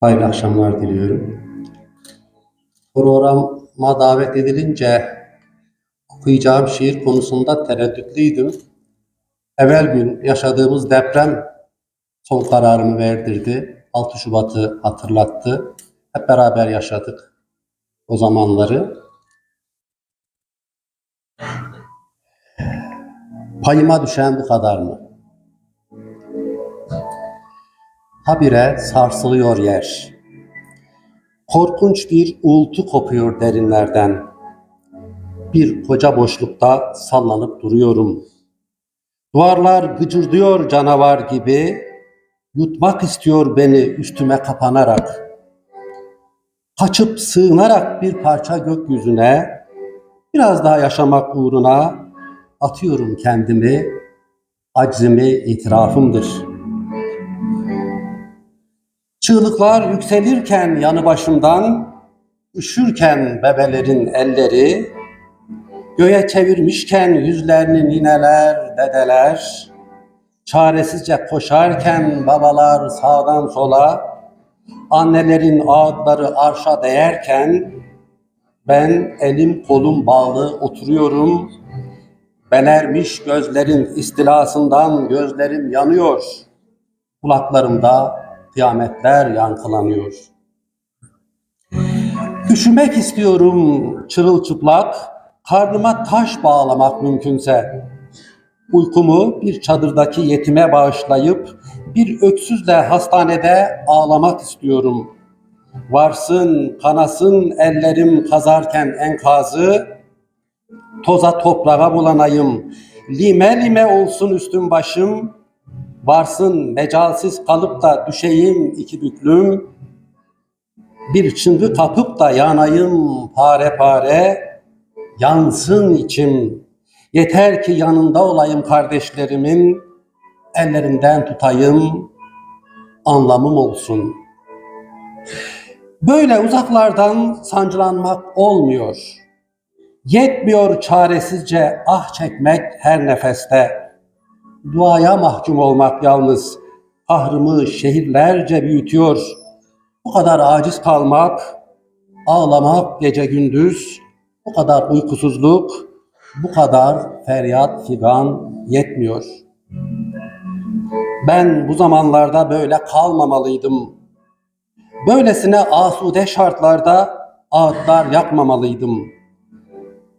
Hayırlı akşamlar diliyorum. Programa davet edilince okuyacağım şiir konusunda tereddütlüydüm. Evvel gün yaşadığımız deprem son kararımı verdirdi. 6 Şubat'ı hatırlattı. Hep beraber yaşadık o zamanları. Payıma düşen bu kadar mı? Habire sarsılıyor yer. Korkunç bir uğultu kopuyor derinlerden. Bir koca boşlukta sallanıp duruyorum. Duvarlar gıcırdıyor canavar gibi. Yutmak istiyor beni üstüme kapanarak. Kaçıp sığınarak bir parça gökyüzüne, biraz daha yaşamak uğruna atıyorum kendimi, aczimi itirafımdır.'' Çığlıklar yükselirken yanı başımdan, üşürken bebelerin elleri, göğe çevirmişken yüzlerini nineler, dedeler, çaresizce koşarken babalar sağdan sola, annelerin ağıtları arşa değerken, ben elim kolum bağlı oturuyorum, belermiş gözlerin istilasından gözlerim yanıyor, kulaklarımda kıyametler yankılanıyor. Üşümek istiyorum çırılçıplak, karnıma taş bağlamak mümkünse. Uykumu bir çadırdaki yetime bağışlayıp bir öksüzle hastanede ağlamak istiyorum. Varsın, kanasın ellerim kazarken enkazı, toza toprağa bulanayım, lime lime olsun üstüm başım, Varsın mecalsiz kalıp da düşeyim iki büklüm, bir çıngı kapıp da yanayım pare pare, yansın içim. Yeter ki yanında olayım kardeşlerimin, ellerinden tutayım, anlamım olsun. Böyle uzaklardan sancılanmak olmuyor. Yetmiyor çaresizce ah çekmek her nefeste duaya mahkum olmak yalnız kahrımı şehirlerce büyütüyor. Bu kadar aciz kalmak, ağlamak gece gündüz, bu kadar uykusuzluk, bu kadar feryat figan yetmiyor. Ben bu zamanlarda böyle kalmamalıydım. Böylesine asude şartlarda ağıtlar yakmamalıydım.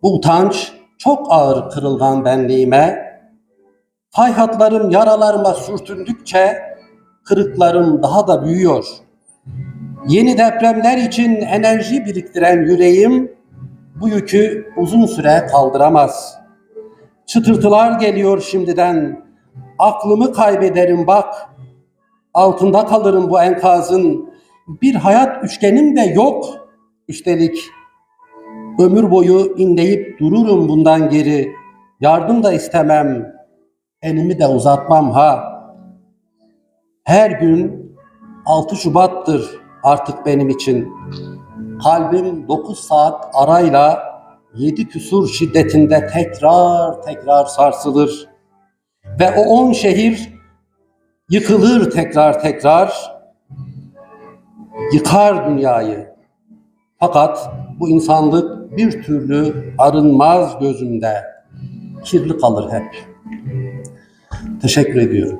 Bu utanç çok ağır kırılgan benliğime, Pay hatlarım yaralarıma sürtündükçe kırıklarım daha da büyüyor. Yeni depremler için enerji biriktiren yüreğim bu yükü uzun süre kaldıramaz. Çıtırtılar geliyor şimdiden. Aklımı kaybederim bak. Altında kalırım bu enkazın. Bir hayat üçgenim de yok. Üstelik ömür boyu inleyip dururum bundan geri. Yardım da istemem elimi de uzatmam ha. Her gün 6 Şubat'tır artık benim için. Kalbim 9 saat arayla 7 küsur şiddetinde tekrar tekrar sarsılır. Ve o 10 şehir yıkılır tekrar tekrar. Yıkar dünyayı. Fakat bu insanlık bir türlü arınmaz gözümde. Kirli kalır hep. Teşekkür ediyorum.